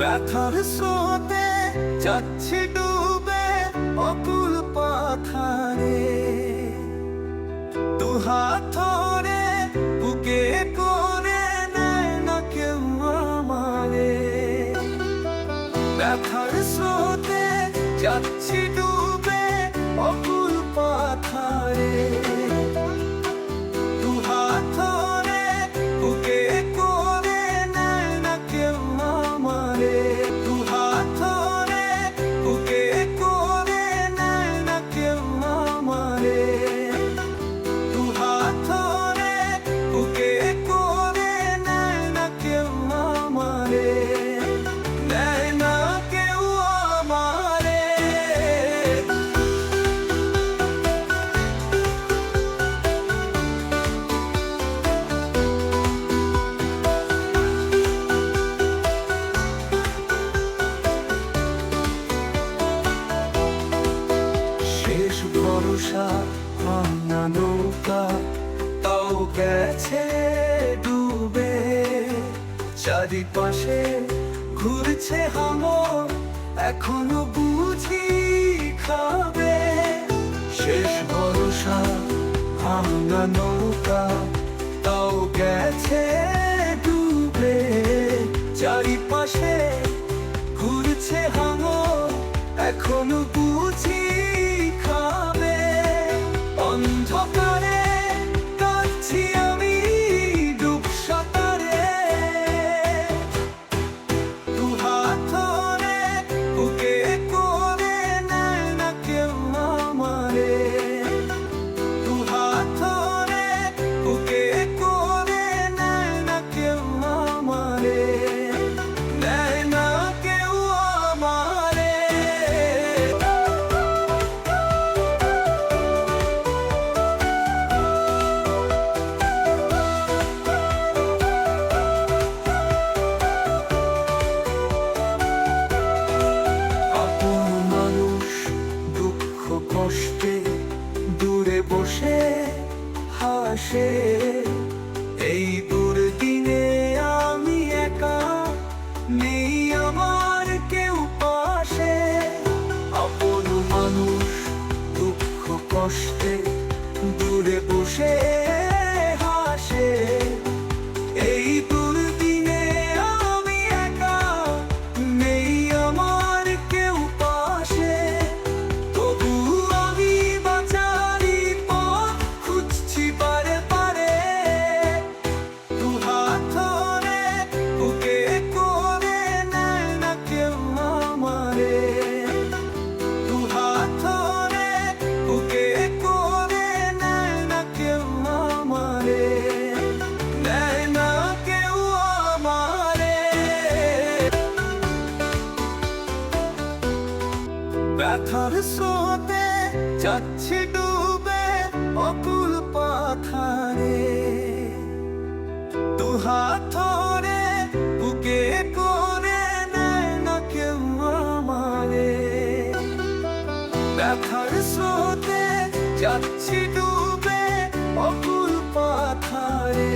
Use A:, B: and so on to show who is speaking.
A: ব্যথার স্রোতে যাচ্ছি ডুবে অকুল পাথারে। দু হাত ধরে বুকে করে নেয় না কেউ আমারে। ব্যথার স্রোতে যাচ্ছি ডুবে অকুল পাথারে। ভরসা ভাঙা নৌকা, তাও গেছে ডুবে। চারিপাশে ঘুরছে হাঙর এখনও বুঝি খাবে। শেষ ভরসা, ভাঙা নৌকা, তাও গেছে কষ্টে দূরে বসে হাসে। এই দুর্দিনে আমি একা নেই আমার কেউ পাশে। আপন মানুষ দুঃখ কষ্টে দূরে বসে ব্যথার স্রোতে যাচ্ছি ডুবে অকুল পাথারে। দু হাত ধরে বুকে করে নেয় না কেউ আমারে। ব্যথার স্রোতে যাচ্ছি ডুবে অকুল পাথারে।